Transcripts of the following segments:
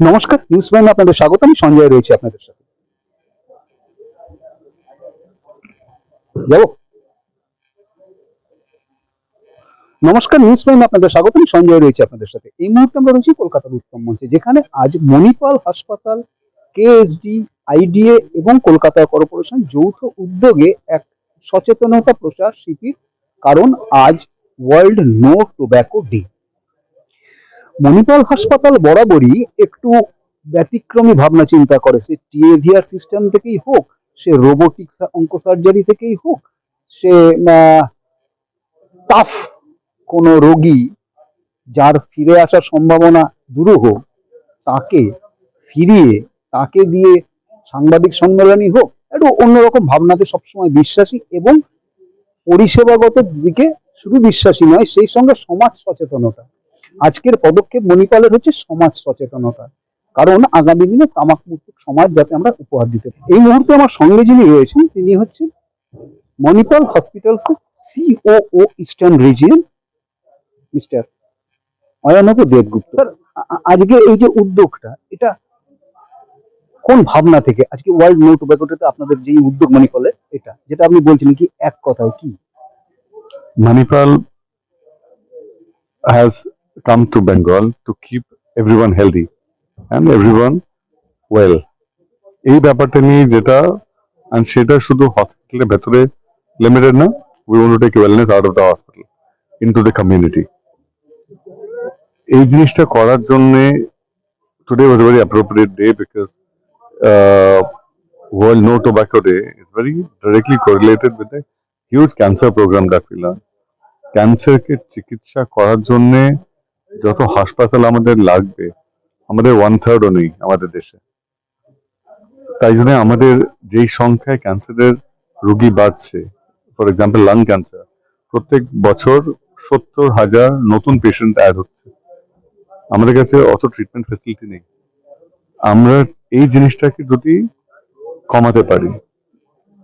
নমস্কার নিউজ প্রাইমে আপনাদের স্বাগত, আমি সঞ্জয় রয়েছে আপনাদের সাথে। যাব? নমস্কার নিউজ প্রাইমে আপনাদের স্বাগত, আমি সঞ্জয় রয়েছে আপনাদের সাথে। এই মুহূর্তে আমরা রয়েছি কলকাতার উত্তম মঞ্চে, যেখানে আজ মণিপাল হাসপাতাল কেএসডি আইডিএ এবং কলকাতা কর্পোরেশন যৌথ উদ্যোগে এক সচেতনতা প্রচার শিবির, কারণ আজ World No Tobacco Day Manipal হাসপাতাল বরাবরই একটু ব্যতিক্রমী ভাবনা চিন্তা করে। সে টিএভিআর সিস্টেম থেকেই হোক, সে রোবোটিক্স অঙ্ক সার্জারি থেকেই হোক, সে টাফ কোনো রোগী যার ফিরে আসার সম্ভাবনা দুরূহ, তাকে ফিরিয়ে, তাকে দিয়ে সাংবাদিক সম্মেলনই হোক, একটু অন্যরকম ভাবনাতে সবসময় বিশ্বাসী এবং পরিষেবাগত দিকে শুধু বিশ্বাসী নয়, সেই সঙ্গে সমাজ সচেতনতা। আজকের পদক্ষেপ মণিপালের হচ্ছে সমাজ সচেতনতা। কারণ আগামী দিনে তামাক মুক্ত সমাজ যাতে আমরা উপহার দিতে পারি। এই মুহূর্তে আমার সঙ্গে যিনি রয়েছেন, তিনি হচ্ছেন Manipal hospitals COO eastern region mister Ayanabh Debgupta. Sir আজকে এই যে উদ্যোগটা, এটা কোন ভাবনা থেকে? আজকে ওয়ার্ল্ড নো টোব্যাকোটাতে আপনাদের যে উদ্যোগ মণিপালের, এটা, যেটা আপনি বলছেন কি এক কথায় কি? Manipal has come to Bengal to keep everyone healthy and everyone well. এই ব্যাপারটা নিয়ে যেটা and সেটা শুধু হসপিটালের ভেতরে লিমিটেড না we want to take wellness out of the hospital into the community এই জিনিসটা করার জন্য today was very appropriate day because World No Tobacco Day is very directly correlated with the huge cancer program that we learn. ক্যান্সারকে চিকিৎসা করার জন্য যত হাসপাতাল আমাদের লাগবে, আমাদের ওয়ান থার্ডও নেই আমাদের দেশে। তাই জন্য আমাদের যেই সংখ্যায় ক্যান্সারের রোগী বাড়ছে ফর এক্সাম্পল লাং ক্যান্সার প্রত্যেক বছর সত্তর হাজার নতুন পেশেন্ট অ্যাড হচ্ছে। আমাদের কাছে অত ট্রিটমেন্ট ফেসিলিটি নেই। আমরা এই জিনিসটাকে যদি কমাতে পারি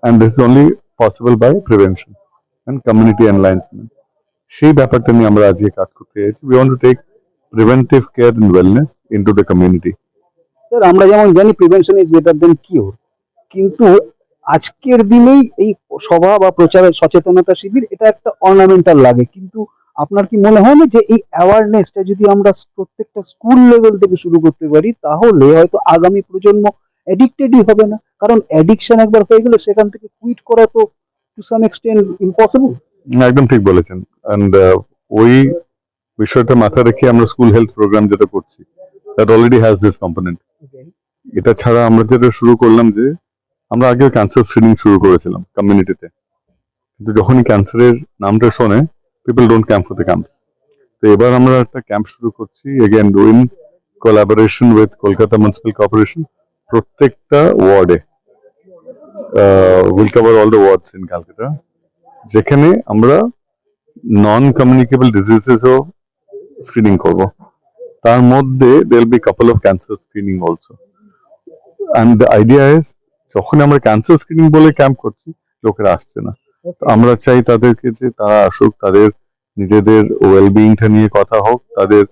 and this is only possible by prevention and community alignment সেই ব্যাপারটা নিয়ে আমরা আজকে কাজ করতে চাইছি we want to take preventive care and wellness into the community sir আমরা যেমন জানি prevention is better than cure কিন্তু আজকের দিনেই এই সভা বা প্রচারের সচেতনতা শিবির, এটা একটা অর্নামেন্টাল লাগে। কিন্তু আপনার কি মনে হয় না যে এই অ্যাওয়ারনেসটা যদি আমরা প্রত্যেকটা স্কুল লেভেল থেকে শুরু করতে পারি, তাহলে হয়তো আগামী প্রজন্ম অ্যাডিক্টেডই হবে না? কারণ অ্যাডিকশন একবার হয়ে গেলে সেখান থেকে কুইট করা তো টু সাম এক্সটেন্ড ইম্পসিবল একদম ঠিক বলেছেন। অ্যান্ড ওই বিষয়টা মাথায় রেখে আমরা স্কুল হেলথ প্রোগ্রাম যেটা করছি that already has this component এটা ছাড়া আমরা যেটা শুরু করলাম যে আমরা আগে ক্যান্সার স্ক্রিনিং শুরু করেছিলাম কমিউনিটিতে কিন্তু যখনই ক্যান্সারের নামটা শোনে people don't come for the camps তো এবার আমরা একটা ক্যাম্প শুরু করছি again in collaboration with Kolkata municipal corporation প্রত্যেকটা ওয়ার্ডে will cover all the wards in Calcutta যেখানে আমরা নন কমিউনিকেবল ডিজিজেসও স্ক্রিনিং করব। তার মধ্যে there'll be couple of cancer screening also and the idea is যখন আমরা ক্যান্সার স্ক্রিনিং বলে ক্যাম্প করছি লোকেরা আসছে না। তো আমরা চাই তাদেরকে যে তারা আসুক তাদের নিজেদের ওয়েলবিংটা নিয়ে কথা হোক তাদের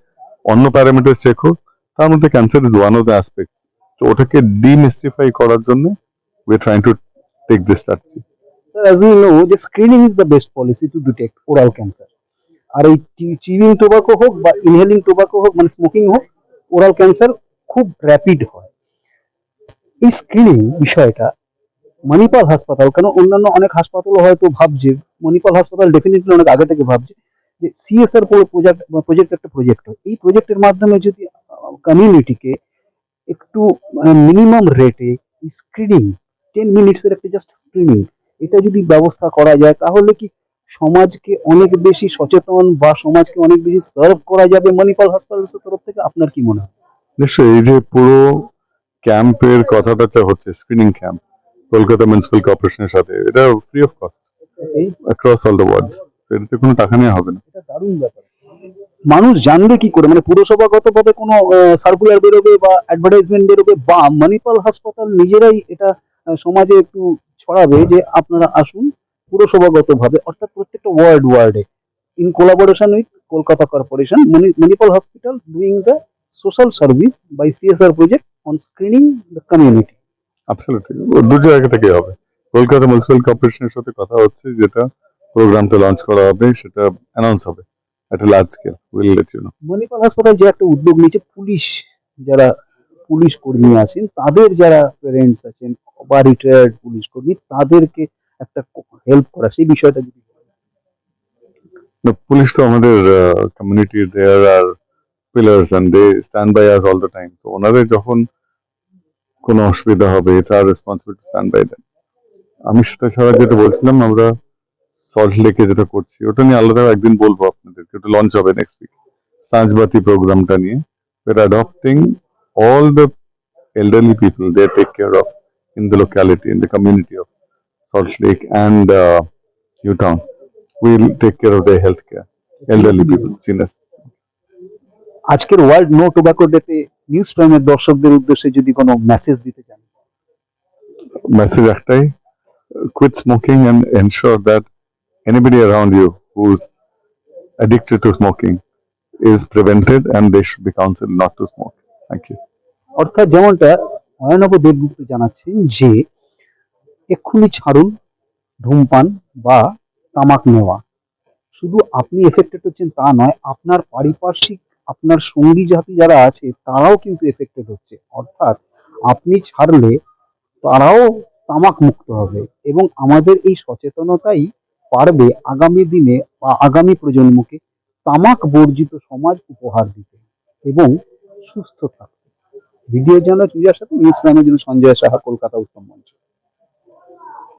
অন্য প্যারামিটার চেক হোক। তার মধ্যে cancer is one of the aspects তো ওটাকে ডিমিস্টিফাই করার জন্য we trying to take this strategy sir as we know যে screening is the best policy to detect oral cancer আর এই চিভিং টোবাকো হোক বা ইনহেলিং টোবাকো হোক মানে স্মোকিং হোক ওরাল ক্যান্সার খুব র্যাপিড হয়। এই স্ক্রিনিং বিষয়টা মণিপাল হাসপাতাল কেন অন্যান্য অনেক হাসপাতালও হয়তো ভাবছে মণিপাল হাসপাতাল ডেফিনেটলি অনেক আগে থেকে ভাবছে যে সিএসআর প্রজেক্ট প্রজেক্ট একটা প্রজেক্ট হয়। এই প্রজেক্টের মাধ্যমে যদি কমিউনিটিকে একটু মিনিমাম রেটে স্ক্রিনিং টেন মিনিটসের একটা জাস্ট স্ক্রিনিং এটা যদি ব্যবস্থা করা যায় তাহলে কি সমাজকে অনেক বেশি সচেতন বা সমাজকে অনেক বেশি সার্ভ করা যাবে মণিপাল হাসপাতালের তরফ থেকে? আপনার কি মনে হয়? নিশ্চয়ই এই যে পুরো ক্যাম্পের কথাটা হচ্ছে স্ক্রিনিং ক্যাম্প কলকাতা মিউনিসিপাল কর্পোরেশনের সাথে এটা free of cost across all the wards এটাতে কোনো টাকা নেওয়া হবে না। এটা দারুণ ব্যাপার। মানুষ জানবে কি করে? মানে পুরসভাগত ভাবে কোনো সার্কুলার বেরোবে বা অ্যাডভার্টাইজমেন্ট বেরোবে বা মণিপাল হাসপাতাল নিজেরাই এটা সমাজে একটু ছড়াবে যে আপনারা আসুন পুরসভাগত ভাবে অর্থাৎ প্রত্যেকটা ওয়ার্ড ওয়ার্ডে in collaboration with Kolkata corporation Manipal hospital doing the social service by CSR project on screening the community. Absolutely দু জায়গা থেকে হবে। কলকাতা মিউনিসিপ্যাল কর্পোরেশনের সাথে কথা হচ্ছে যেটা প্রোগ্রামটা লঞ্চ করা হবে সেটা অ্যানাউন্স হবে একটা large scale will let you know Manipal হাসপাতাল যে একটা উদ্যোগ নিয়েছে পুলিশ যারা পুলিশ কর্মী আছেন, তাদের যারা প্যারেন্টস আছেন, বা রিটায়ার্ড পুলিশ কর্মী, তাদেরকে একটা হেল্প করা, সেই বিষয়টা যদি পুলিশ তো আমাদের কমিউনিটির there are pillars and they stand by us all the time তো ওনাদের যখন কোনো অসুবিধা হবে আর রেসপন্সিবিলিটি স্ট্যান্ড বাই দেন আমি সেটা ছাড়া যেটা বলছিলাম, আমরা সল্ট লেকে যেটা করছি, ওটা নিয়ে আলাদা একদিন বলব আপনাদেরকে, ওটা লঞ্চ হবে নেক্সট উইক সাঁঝবাতি প্রোগ্রামটা নিয়ে। We're adopting all the elderly people they take care of in the locality, in the community of Salt Lake and uh, Newtown. We'll take care of their health care, elderly people, seniors. আজকের World No tobacco ডেতে news প্রাইমের দর্শকদের উদ্দেশ্যে যদি কোনো message দিতে চান Message একটাই quit smoking and ensure that anybody around you who's addicted to smoking is prevented and they should be counseled not to smoke. অর্থাৎ যেমনটা অয়নব দেবগুপ্ত জানাচ্ছেন যে এক্ষুনি ছাড়ুন ধূমপান বা তামাক নেওয়া। শুধু আপনি এফেক্টেড হচ্ছেন তা নয়, আপনার পারিপার্শ্বিক, আপনার সঙ্গী জাতি যারা আছে, তারাও কিন্তু এফেক্টেড হচ্ছে। অর্থাৎ আপনি ছাড়লে তারাও তামাক মুক্ত হবে এবং আমাদের এই সচেতনতাই পারবে আগামী দিনে বা আগামী প্রজন্মকে তামাক বর্জিত সমাজ উপহার দিতে। এবং সুস্থ থাকতে ভিডিও জন্য চুজার সাথে নিউজ প্রাইমের জন্য সঞ্জয় সাহা কলকাতা উত্তম মঞ্চ।